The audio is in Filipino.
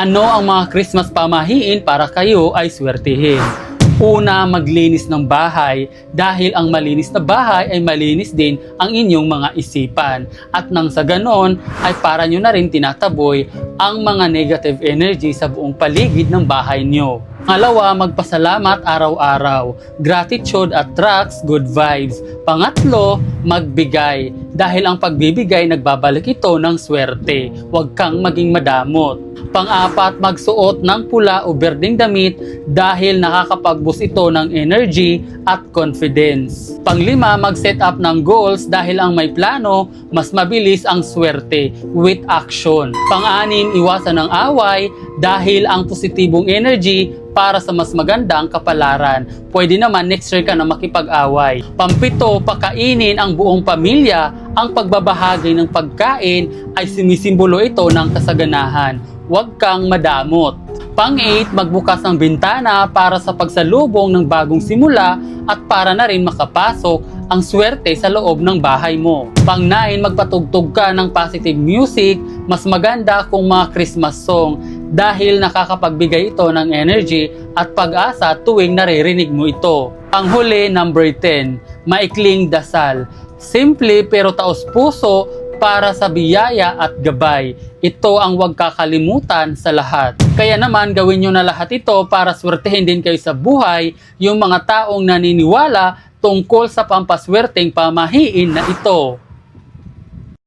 Ano ang mga Christmas pamahiin para kayo ay swertihin? Una, maglinis ng bahay dahil ang malinis na bahay ay malinis din ang inyong mga isipan. At nang sa ganon ay para nyo na rin tinataboy ang mga negative energy sa buong paligid ng bahay nyo. Pangalawa, magpasalamat araw-araw. Gratitude attracts good vibes. Pangatlo, magbigay. Dahil ang pagbibigay nagbabalik ito ng swerte. Huwag kang maging madamot. Pang-apat, magsuot ng pula o berdeng damit dahil nakakapag-boost ito ng energy at confidence. Panglima, mag-set up ng goals dahil ang may plano, mas mabilis ang swerte with action. Pang-anim, iwasan ng away dahil ang positibong energy para sa mas magandang kapalaran. Pwede naman next year ka na makipag-away. Pampito, pakainin ang buong pamilya. Ang pagbabahagi ng pagkain ay sinisimbolo ito ng kasaganahan. Huwag kang madamot. Pang-8, magbukas ng bintana para sa pagsalubong ng bagong simula at para na rin makapasok ang swerte sa loob ng bahay mo. Pang-9, magpatugtog ka ng positive music, mas maganda kung mga Christmas song dahil nakakapagbigay ito ng energy at pag-asa tuwing naririnig mo ito. Panghuli, number 10, maikling dasal. Simple pero taos puso para sa biyaya at gabay. Ito ang huwag kakalimutan sa lahat. Kaya naman gawin nyo na lahat ito para swertehin din kayo sa buhay yung mga taong naniniwala tungkol sa pampaswerteng pamahiin na ito.